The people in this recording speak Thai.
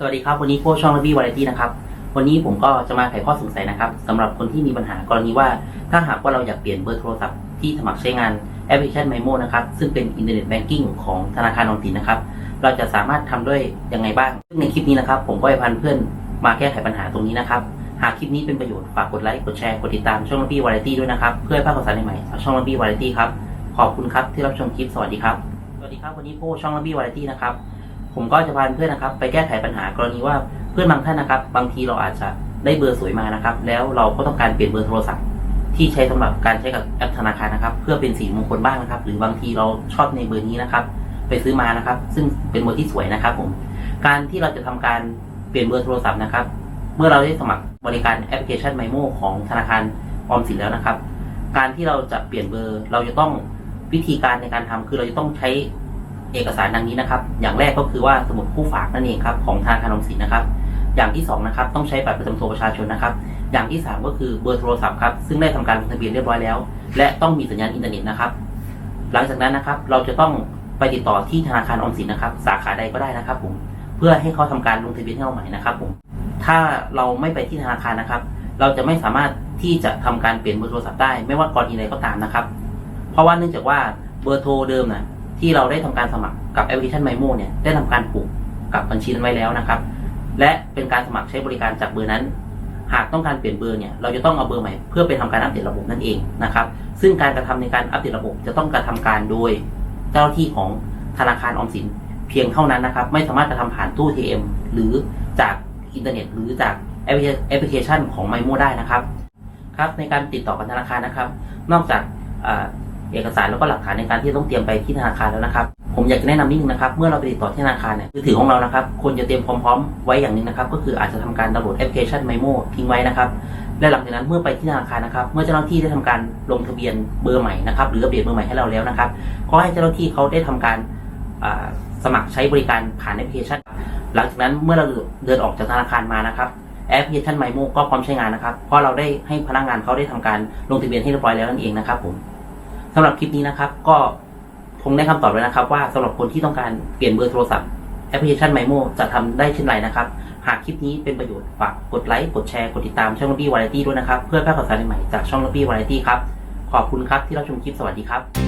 สวัสดีครับ วันนี้โค้ชช่องระบี้วาไรตี้นะครับ วันนี้ผมก็จะมาไขข้อสงสัยนะครับสำหรับคนที่มีปัญหากรณีว่า ถ้าหากว่าเราอยากเปลี่ยนเบอร์โทรศัพท์ที่สมัครใช้งานแอปพลิเคชัน Memo นะครับ ซึ่งเป็นอินเทอร์เน็ตแบงกิ้งของธนาคารออมสินนะครับ เราจะสามารถทำด้วยยังไงบ้าง ซึ่งในคลิปนี้นะครับ ผมก็จะพันเพื่อนมาแก้ไขปัญหาตรงนี้นะครับ หากคลิปนี้เป็นประโยชน์ฝากกดไลค์กดแชร์กดติดตามช่องระบี้วาไรตี้ด้วยนะครับเพื่อให้พลาดข่าวสารใหม่ๆจากช่องระบี้วาไรตี้ครับขอบคุณครับที่รับชมคลิปสวัสดีครับสวัสดีครับวันนี้โค้ชช่องระบี้วาไรตี้นะครับ ผมก็จะพาเพื่อนนะครับ ไปแก้ไขปัญหากรณีว่าเพื่อนบางท่านนะครับ บางทีเราอาจจะได้เบอร์สวยมานะครับ แล้วเราก็ต้องการเปลี่ยนเบอร์โทรศัพท์ ที่ใช้สำหรับการใช้กับแอปธนาคารนะครับ เพื่อเป็นสีมงคลบ้างนะครับ หรือบางทีเราชอบในเบอร์นี้นะครับ ไปซื้อมานะครับ ซึ่งเป็นเบอร์ที่สวยนะครับ ผม การที่เราจะทำการเปลี่ยนเบอร์โทรศัพท์นะครับ เมื่อเราได้สมัครบริการแอปพลิเคชัน Mimo ของธนาคารออมสินแล้วนะครับ การที่เราจะเปลี่ยนเบอร์ เราจะต้องวิธีการในการทำคือเราจะต้องใช้ เอกสารดังนี้นะครับ อย่างแรกก็คือว่าสมุดผู้ฝากนั่นเองครับของธนาคารออมสินนะครับ อย่างที่สองนะครับต้องใช้บัตรประจำตัวประชาชนนะครับ อย่างที่สามก็คือเบอร์โทรศัพท์ครับซึ่งได้ทำการลงทะเบียนเรียบร้อยแล้ว และต้องมีสัญญาณอินเทอร์เน็ตนะครับ หลังจากนั้นนะครับเราจะต้องไปติดต่อที่ธนาคารออมสินนะครับ สาขาใดก็ได้นะครับผมเพื่อให้เขาทำการลงทะเบียนให้เราใหม่นะครับผมถ้าเราไม่ไปที่ธนาคารนะครับ เราจะไม่สามารถที่จะทำการเปลี่ยนเบอร์โทรศัพท์ได้ ไม่ว่ากรณีใดก็ตามนะครับ เพราะว่าเนื่องจากว่าเบอร์โทรเดิมนะ ที่เราได้ทำการสมัครกับแอปพลิเคชัน Mimo เนี่ยได้ทำการผูกกับบัญชีนั้นไว้แล้วนะครับ และเป็นการสมัครใช้บริการจากเบอร์นั้น หากต้องการเปลี่ยนเบอร์เนี่ยเราจะต้องเอาเบอร์ใหม่เพื่อไปทำการอัปเดตระบบนั่นเองนะครับ ซึ่งการกระทำในการอัปเดตระบบจะต้องกระทำการโดยเจ้าหน้าที่ของธนาคารออมสินเพียงเท่านั้นนะครับ ไม่สามารถกระทำผ่านตู้ ATM หรือจากอินเทอร์เน็ต หรือจากแอปพลิเคชันของ Mimo ได้นะครับครับในการติดต่อกับธนาคารนะครับ นอกจากอ เอกสารแล้วก็หลักฐานในการที่ต้องเตรียมไปที่ธนาคารแล้วนะครับ ผมอยากจะแนะนำนิดนึงนะครับ เมื่อเราไปติดต่อที่ธนาคารเนี่ยมือถือของเรานะครับควรจะเตรียมความพร้อมไว้อย่างหนึงนะครับ ก็คืออาจจะทำการดาวน์โหลดแอปพลิเคชัน Mimo ทิ้งไว้นะครับและหลังจากนั้นเมื่อไปที่ธนาคารนะครับ เมื่อเจ้าหน้าที่ได้ทำการลงทะเบียนเบอร์ใหม่นะครับ หรืออัปเดตเบอร์ใหม่ให้เราแล้วนะครับก็ให้เจ้าหน้าที่เขาได้ทำการสมัครใช้บริการผ่านแอปพลิเคชัน หลังจากนั้นเมื่อเราเดินออกจากธนาคารมานะครับแอปพลิเคชัน Mimo ก็พร้อมใช้งานนะครับเพราะเราได้ให้พนักงานเขาได้ทำการลงทะเบียนให้เรียบร้อยแล้วนั่นเองนะครับผม สำหรับคลิปนี้นะครับ ก็คงได้คำตอบแล้วนะครับ ว่าสำหรับคนที่ต้องการเปลี่ยนเบอร์โทรศัพท์แอปพลิเคชันไมโมจะทำได้เช่นไรนะครับ หากคลิปนี้เป็นประโยชน์ฝากกดไลค์ กดแชร์ กดติดตามช่องลอบบี้วาไรตี้ด้วยนะครับ เพื่อแพร่ข่าวสารใหม่จากช่องลอบบี้วาไรตี้ครับ ขอบคุณครับที่รับชมคลิปสวัสดีครับ